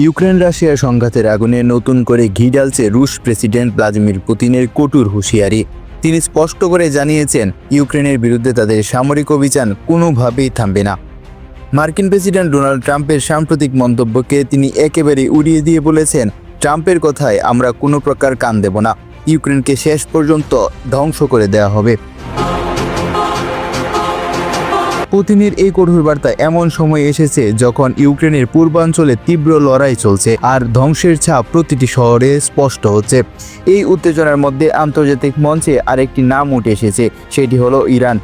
Ukraine Russia সংঘাতের আগুনে নতুন করে ঘি ঢালছে রুশ প্রেসিডেন্ট ভ্লাদিমির পুতিনের কটুর হুঁশিয়ারি। তিনি স্পষ্ট করে জানিয়েছেন, ইউক্রেনের বিরুদ্ধে তাদের সামরিক অভিযান কোনোভাবেই থামবে না। মার্কিন প্রেসিডেন্ট ডোনাল্ড ট্রাম্পের সাম্প্রতিক মন্তব্যকে তিনি একেবারে উড়িয়ে দিয়ে বলেছেন, ট্রাম্পের কথায় আমরা কোনো প্রকার কান দেব না। ইউক্রেনকে শেষ পর্যন্ত ধ্বংস করে দেওয়া হবে। পুতিনের এই কঠোর বার্তা এমন সময় এসেছে যখন ইউক্রেনের পূর্বাঞ্চলে তীব্র লড়াই চলছে আর ধ্বংসের ছাপ প্রতিটি শহরে স্পষ্ট হচ্ছে। এই উত্তেজনার মধ্যে আন্তর্জাতিক মঞ্চে আরেকটি নাম উঠে এসেছে, সেটি হলো ইরান।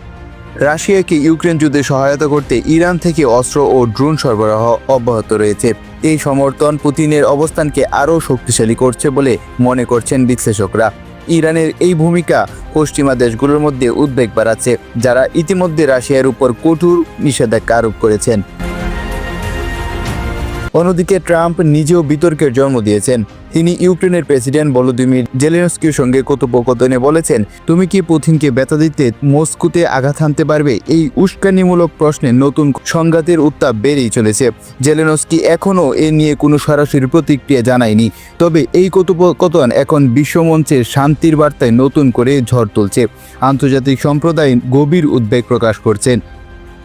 রাশিয়াকে ইউক্রেন যুদ্ধে সহায়তা করতে ইরান থেকে অস্ত্র ও ড্রোন সরবরাহ অব্যাহত রয়েছে। এই সমর্থন পুতিনের অবস্থানকে আরও শক্তিশালী করছে বলে মনে করছেন বিশ্লেষকরা। ইরানের এই ভূমিকা পশ্চিমা দেশগুলোর মধ্যে উদ্বেগ বাড়াচ্ছে, যারা ইতিমধ্যে রাশিয়ার উপর কঠোর নিষেধাজ্ঞা আরোপ করেছেন। অন্যদিকে ট্রাম্প নিজেও বিতর্কের জন্ম দিয়েছেন। তিনি ইউক্রেনের প্রেসিডেন্ট ভলোদিমির জেলেনস্কির সঙ্গে কথোপকথনে বলেছেন, তুমি কি পুতিনকে ব্যথা দিতে মস্কুতে আঘাত হানতে পারবে? এই উস্কানিমূলক প্রশ্নে নতুন সংঘাতের উত্তাপ বেড়েই চলেছে। জেলেনস্কি এখনও এ নিয়ে কোনো সরাসরি প্রতিক্রিয়া জানায়নি, তবে এই কথোপকথন এখন বিশ্বমঞ্চের শান্তির বার্তায় নতুন করে ঝড় তুলছে। আন্তর্জাতিক সম্প্রদায় গভীর উদ্বেগ প্রকাশ করছেন।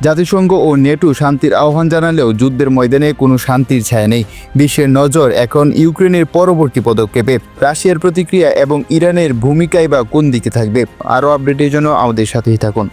জাতিসংঘ ও নেটো শান্তির আহ্বান জানালেও যুদ্ধের ময়দানে কোনো শান্তির ছায়া নেই। বিশ্বের নজর এখন ইউক্রেনের পরবর্তী পদক্ষেপে। রাশিয়ার প্রতিক্রিয়া এবং ইরানের ভূমিকায় বা কোন দিকে থাকবে? আরও আপডেটের জন্য আমাদের সাথেই থাকুন।